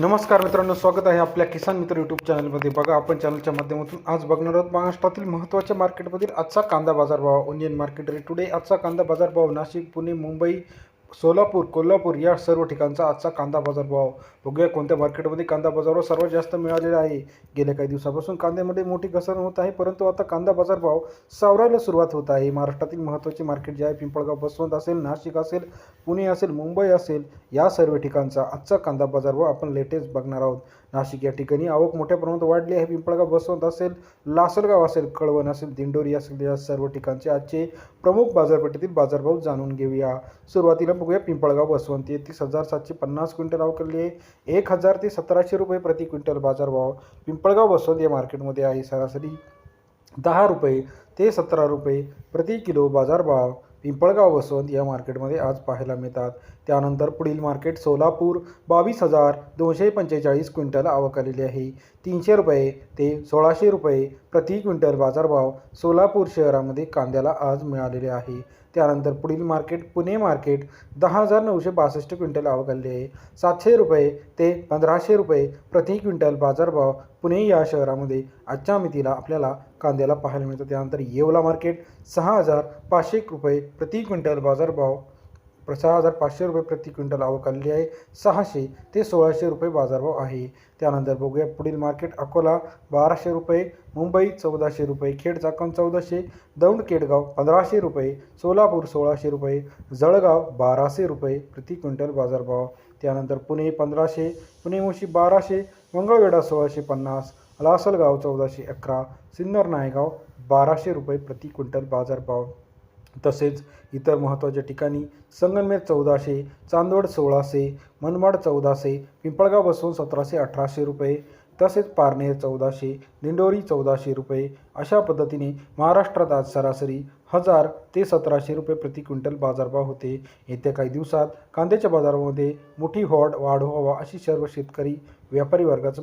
नमस्कार मित्रांनो स्वागत आहे आपल्या किसान मित्र यूट्यूब चॅनलमध्ये. बघा आपण चॅनलच्या माध्यमातून आज बघणार आहोत महाराष्ट्रातील महत्त्वाच्या मार्केटमधील आजचा कांदा बाजारभाव. इंडियन मार्केट रेट टुडे आजचा कांदा बाजारभाव नाशिक पुणे मुंबई सोलापूर कोल्हापूर या सर्व ठिकाणचा आजचा कांदा बाजारभाव बघूया कोणत्या मार्केटमध्ये कांदा बाजारभाव सर्वात जास्त मिळालेला आहे. गेल्या काही दिवसापासून कांद्यामध्ये मोठी घसरण होत आहे परंतु आता कांदा बाजारभाव सावरायला सुरुवात होत आहे. महाराष्ट्रातील महत्त्वाचे मार्केट जे आहे पिंपळगाव बसवंत असेल नाशिक असेल पुणे असेल मुंबई असेल या सर्व ठिकाणचा आजचा कांदा बाजारभाव आपण लेटेस्ट बघणार आहोत. नाशिक या ठिकाणी. आवक मोठ्या प्रमाणात वाढली आहे. पिंपळगाव बसवंत असेल लासलगाव असेल कळवण असेल दिंडोरी असेल या सर्व ठिकाणचे आजचे प्रमुख बाजारपेठेतील बाजारभाव जाणून घेऊया. सुरुवातीला बघूया पिंपळगाव बसवंत. तीस हजार सातशे पन्नास क्विंटल आवकली आहे. एक हजार ते सतराशे रुपये प्रति क्विंटल बाजारभाव पिंपळगाव बसवंत या मार्केटमध्ये आहे. सरासरी दहा रुपये ते सतरा रुपये प्रति किलो बाजारभाव पिंपळगाव वसंत या मार्केटमध्ये आज पाहायला मिळतात. त्यानंतर पुढील मार्केट सोलापूर बावीस हजार दोनशे पंचेचाळीस क्विंटल आवक आलेली आहे. तीनशे रुपये ते सोळाशे रुपये प्रति क्विंटल बाजारभाव सोलापूर शहरामध्ये कांद्याला आज मिळालेले आहे. त्यानंतर पुढील मार्केट पुणे मार्केट दहा हजार नऊशे बासष्ट क्विंटल आवक आली आहे. सातशे रुपये ते पंधराशे रुपये प्रति क्विंटल बाजारभाव पुणे या शहरामध्ये आजच्या मितीला आपल्याला कांद्याला पाहायला मिळतं. त्यानंतर येवला मार्केट सहा हजार पाचशे रुपये प्रति क्विंटल बाजारभाव सहा हजार पाचशे रुपये प्रति क्विंटल आवक आलेली आहे. सहाशे ते सोळाशे रुपये बाजारभाव आहे. त्यानंतर बघूया पुढील मार्केट. अकोला बाराशे रुपये मुंबई चौदाशे रुपये खेड चाकण चौदाशे दौंड केडगाव पंधराशे रुपये सोलापूर सोळाशे रुपये जळगाव बाराशे रुपये प्रति क्विंटल बाजारभाव. त्यानंतर पुणे पंधराशे पुणे मुशी बाराशे मंगळवेढा सोळाशे पन्नास लासलगाव चौदाशे अकरा सिन्नर नायगाव बाराशे रुपये प्रति क्विंटल बाजारभाव. तसेच इतर महत्त्वाच्या ठिकाणी संगमनेर चौदाशे चांदवड सोळाशे मनमाड चौदाशे पिंपळगाव बसवून सतराशे अठराशे रुपये तसेच पारनेर चौदाशे दिंडोरी चौदाशे रुपये अशा पद्धतीने महाराष्ट्रात आज सरासरी हजार ते सतराशे रुपये प्रति क्विंटल बाजारभाव होते. येत्या काही दिवसात कांद्याच्या बाजारामध्ये मोठी वाढ वाढ व्हावा अशी सर्व शेतकरी व्यापारी वर्गाचं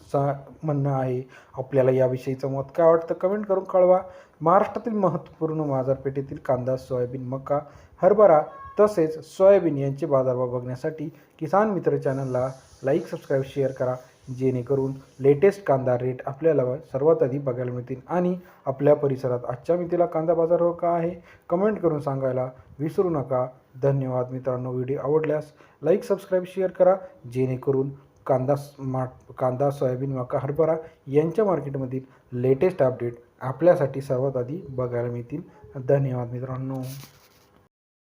सा म्हणणं आहे. आपल्याला याविषयीचं मत काय वाटतं कमेंट करून कळवा. महाराष्ट्रातील महत्त्वपूर्ण बाजारपेठेतील कांदा सोयाबीन मका हरभरा तसेच सोयाबीन यांचे बाजारभाव बघण्यासाठी किसान मित्र चॅनलला लाईक सबस्क्राईब शेअर करा. जेणेकरून लेटेस्ट कांदा रेट आपल्याला सर्वात आधी बघायला मिळतील आणि आपल्या परिसरात आजच्या मितीला कांदा बाजारभाव हो का आहे? कमेंट करून सांगायला विसरू नका. धन्यवाद मित्रांनो. व्हिडिओ आवडल्यास लाईक सबस्क्राईब शेअर करा. जेणेकरून कांदा माट कांदा सोयाबीन मका हरभरा यांच्या मार्केटमधील लेटेस्ट अपडेट आपल्यासाठी सर्वात आधी बघायला मिळतील. धन्यवाद मित्रांनो.